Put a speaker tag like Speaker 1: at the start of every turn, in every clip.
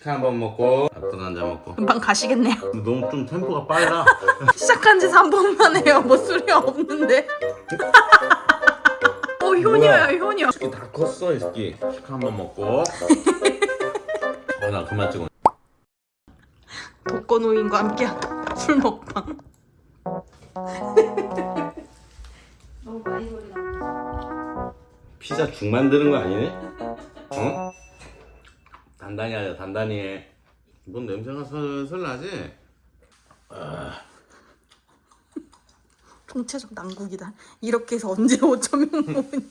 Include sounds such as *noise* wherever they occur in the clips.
Speaker 1: 치킨 한 번 먹고 밥도 한잔 먹고
Speaker 2: 금방 가시겠네요.
Speaker 1: 근데 너무 좀 템포가 빨라 *laughs*
Speaker 2: 시작한 지 3분만 해요. 뭐 술이 없는데. *laughs* 어, 효녀야, 효녀.
Speaker 1: 새끼 다 컸어 이 새끼 치킨 한 번 먹고 어나 그만 찍어
Speaker 2: 독거노인과 함께한 술 먹방. 소리 나.
Speaker 1: 피자 죽 만드는 거 아니네? 어? 단단히 하자 단단히 해 이건 냄새가 슬슬 나지?
Speaker 2: 총체적 난국이다. 이렇게 해서 언제 5천 명 모으냐.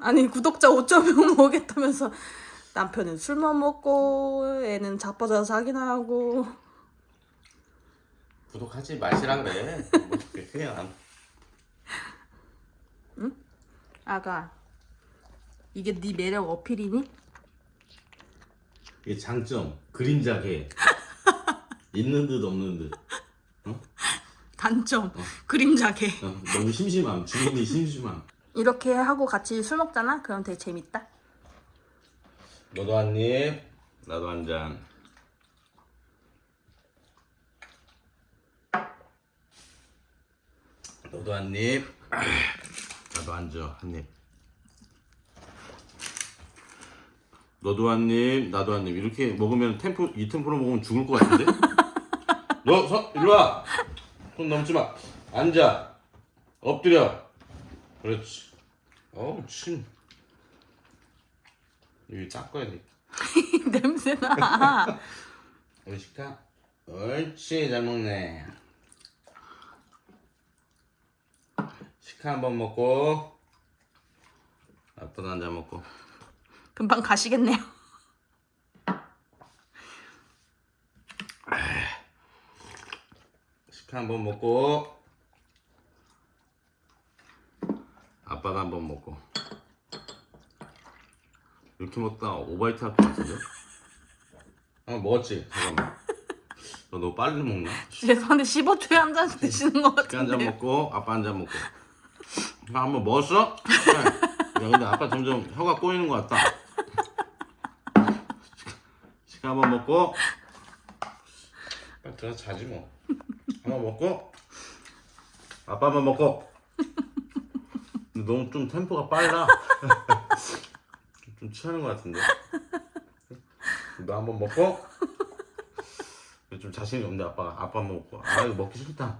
Speaker 2: 아니 구독자 5천 명 모으겠다면서 남편은 술만 먹고 애는 자빠져서 자기나 하고
Speaker 1: 구독하지 마시라 그래 뭐 그냥
Speaker 2: 아가 이게 네 매력 어필이니?
Speaker 1: 이게 장점. 그림자게 *laughs* 있는 듯 없는 듯.
Speaker 2: 단점. 그림자개.
Speaker 1: 어, 너무 심심함. 주인이 심심함.
Speaker 2: 이렇게 하고 같이 술 먹잖아? 그럼 되게 재밌다.
Speaker 1: 너도 한입. 나도 한잔. 너도 한입. *clears throat* 나도 한줘. 한입 너도 한 입 나도 한 입 이렇게 먹으면 템포 이 템포로 먹으면 죽을 것 같은데? *laughs* 너 서, 일로 와손 넘지 마. 앉아. 엎드려. 그렇지. 어우 침. 여기 닦아야 돼. *laughs*
Speaker 2: 냄새나.
Speaker 1: 식탁 옳지 잘 먹네. 식탁 한번 먹고 밥도 한잔 먹고
Speaker 2: 금방 가시겠네요
Speaker 1: 식탁 한번 먹고 아빠도 한번 먹고 이렇게 먹다 오바이트 할 것 같은데? 아 먹었지? 잠깐만 너 너무 빨리 먹나?
Speaker 2: 죄송한데 15초에 한 잔씩 드시는 것
Speaker 1: 식탁 한잔
Speaker 2: 같은데
Speaker 1: 먹고 아빠 한 잔 먹고 나 한번 먹었어? 그래. 야 근데 아빠 점점 혀가 꼬이는 것 같다 한번 먹고. 빨리 들어가서 자지 뭐. 한번 먹고. 아빠 한번 먹고. 근데 너무 좀 템포가 빨라. *laughs* 좀 취하는 것 같은데. 너 한번 먹고. 좀 자신이 없는데 아빠가. 아빠 한번 먹고. 아 이거 먹기 싫다.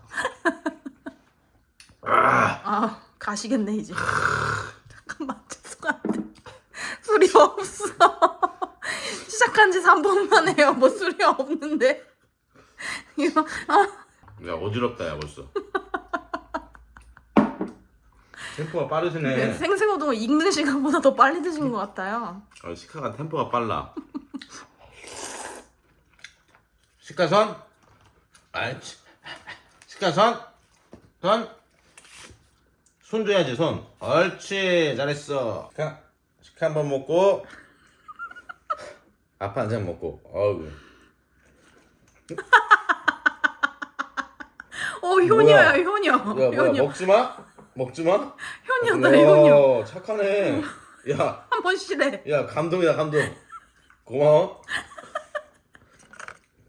Speaker 2: 아 가시겠네 이제. *laughs* 잠깐만 죄송한데. 술이 없어 시작한 지 3분만 해요. 뭐 술이 없는데. 이거 아.
Speaker 1: 야 어지럽다 야 벌써. *laughs* 템포가 빠르시네.
Speaker 2: 생생호동 읽는 시간보다 더 빨리 드신 것 같아요.
Speaker 1: 아, 시카가 템포가 빨라. *laughs* 시카선. 아이치. 시카선. 손손 줘야지 손. 옳지 잘했어. 시카. 시카 한번 먹고 아빠 한 잔 먹고. 어우. *laughs*
Speaker 2: 어 효녀야
Speaker 1: 뭐야?
Speaker 2: 효녀
Speaker 1: 야 뭐야
Speaker 2: 효녀.
Speaker 1: 먹지 마? 먹지 마?
Speaker 2: 효녀다 효녀.
Speaker 1: 와, 착하네. 야.
Speaker 2: 한번 쉬래
Speaker 1: 야 감동이다 감동. 고마워.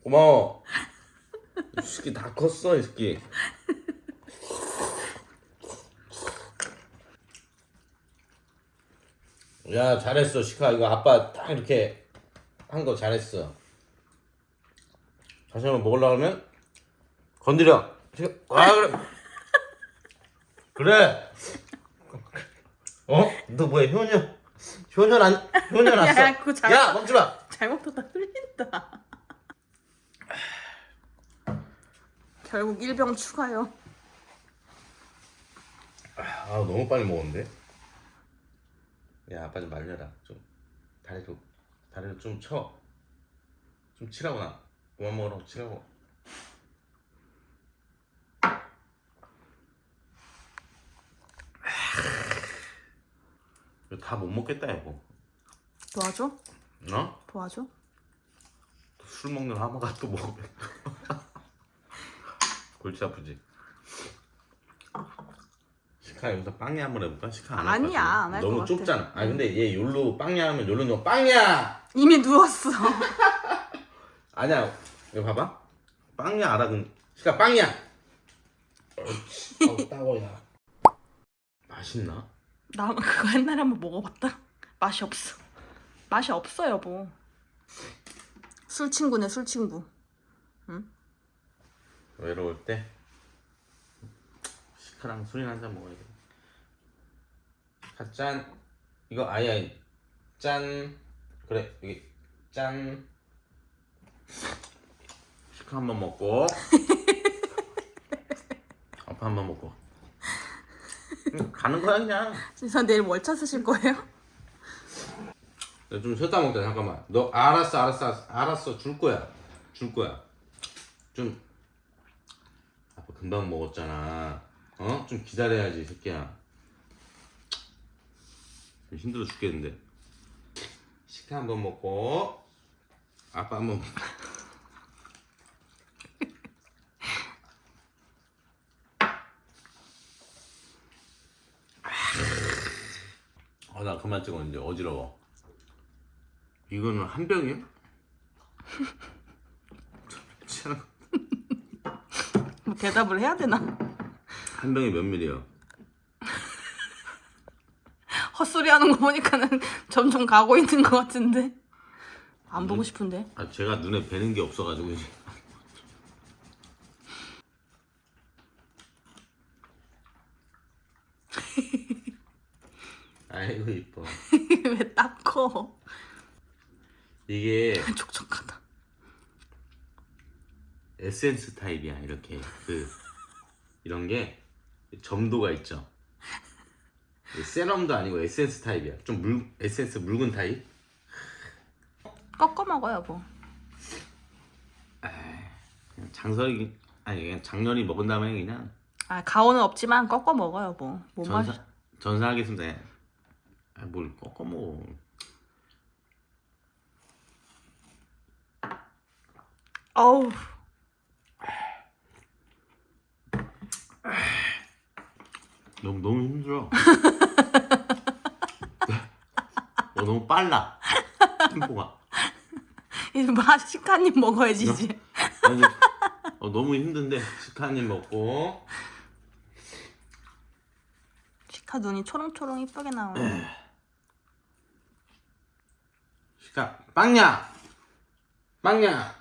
Speaker 1: 고마워. 이 새끼 다 컸어 이 새끼. 야 잘했어 시카. 이거 아빠 딱 이렇게 한 거 잘했어. 다시 한번 먹으려고 하면 건드려. 시카, 아 그래. *laughs* 그래. 어? 너 뭐야 효녀? 효녀 안 효녀 *laughs* 났어.
Speaker 2: 야, 그거 잘-
Speaker 1: 야 멈추마
Speaker 2: 잘못하다 흘린다. 결국 1병 추가요.
Speaker 1: 아 너무 빨리 먹었는데? 야 아빠 좀 말려라. 좀 다리 좀 다리를 좀 쳐 좀 치라고 나 그만 먹으라고 치라고 *sighs* 다못 먹겠다 이거
Speaker 2: 도와줘?
Speaker 1: 어?
Speaker 2: 도와줘?
Speaker 1: 또술 먹는 하마가 또 먹으면 *laughs* 골치 아프지 시카 여기서 빵야 한번 해볼까? 시카 안
Speaker 2: 아니야,
Speaker 1: 할
Speaker 2: 안할것
Speaker 1: 너무
Speaker 2: 같아.
Speaker 1: 좁잖아. 아 근데 얘 욜로 빵야 하면 욜로 너 빵야.
Speaker 2: 이미 누웠어. *laughs*
Speaker 1: 아니야. 이거 봐봐. 빵야 알아 그 시카 빵야. 어, 따고야. 맛있나?
Speaker 2: 나 그거 옛날에 한번 먹어봤다. 맛이 없어. 맛이 없어 여보. 술 친구네 술 친구.
Speaker 1: 외로울 때 시카랑 술이나 한잔 먹어야 돼. 아, 짠. 이거 아야 짠. 그래 여기 짠. 시카 한번 먹고. *laughs* 아빠 한번 먹고. 응, 가는 거야 그냥.
Speaker 2: 진짜 내일 월차 쓰실 거예요?
Speaker 1: 야, 좀 쉬었다 먹자 잠깐만. 너 알았어 알았어 알았어, 알았어 줄 거야 줄 거야. 좀 아빠 금방 먹었잖아. 어? 좀 기다려야지 이 새끼야. 좀 힘들어 죽겠는데. 식사 한번 먹고 아빠 한번 먹- 아, 나 그만 찍어 이제 어지러워. 이거는 한 병이야? *laughs* 참,
Speaker 2: 뭐 대답을 해야 되나?
Speaker 1: 한 병에 몇 밀이야? *laughs*
Speaker 2: 헛소리 하는 거 보니까는 점점 가고 있는 것 같은데. 안 보고 싶은데.
Speaker 1: 아 제가 눈에 뵈는 게 없어가지고 이제. *laughs* 아이고 이뻐. *laughs*
Speaker 2: 왜딱 커?
Speaker 1: 이게
Speaker 2: 촉촉하다.
Speaker 1: 에센스 타입이야 이렇게 그 이런 게 점도가 있죠. 세럼도 아니고 에센스 타입이야. 좀 물 에센스 묽은 타입.
Speaker 2: 꺾어 먹어 여보.
Speaker 1: 그냥 장설이 아니 그냥 장렬히 먹은 다음에 그냥
Speaker 2: 아 가오는 없지만 꺾어 먹어 여보. 못 마셔.
Speaker 1: 전사 전사하겠습니다. 아, 뭘 꺾어 먹어.
Speaker 2: 어우.
Speaker 1: 너무 너무 힘들어. *laughs* 어, 너무 빨라. 템포가.
Speaker 2: 이제 맛 식 한입 먹어야지 이제.
Speaker 1: 아니, 어, 너무 힘든데 식한입 먹고
Speaker 2: 시카 눈이 초롱초롱 이쁘게 나오네.
Speaker 1: 시카 빵야 빵야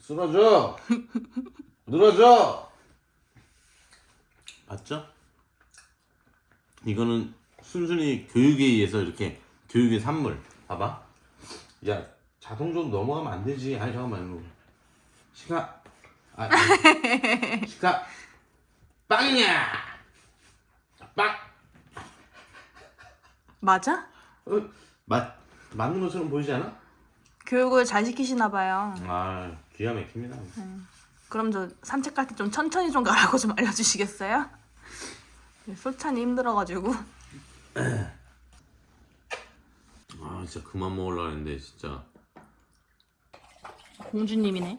Speaker 1: 쓸어줘 *laughs* 늘어져 맞죠? 이거는 순순히 교육에 의해서 이렇게 교육의 산물 봐봐 야 자동적으로 넘어가면 안 되지 아니 잠깐만 이거 시카 아 아니. *laughs* 시카 빵야 빵
Speaker 2: 맞아?
Speaker 1: 어, 맞 맞는 것처럼 보이지 않아?
Speaker 2: 교육을 잘 시키시나 봐요.
Speaker 1: 아 기가 막힙니다.
Speaker 2: 그럼 저 산책 갈 때 좀 천천히 좀 가라고 좀 알려주시겠어요? 솔찬이 힘들어가지고. *laughs*
Speaker 1: 아 진짜 그만 먹으려 했는데 진짜
Speaker 2: 공주님이네.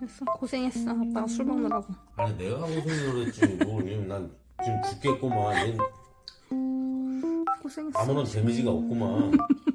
Speaker 2: 됐어 고생했어 아빠가 술 먹느라고.
Speaker 1: 아니 내가 무슨 그랬지 뭐난 지금 죽겠구만 얘
Speaker 2: 고생했어.
Speaker 1: 아무런 데미지가 없구만 *laughs*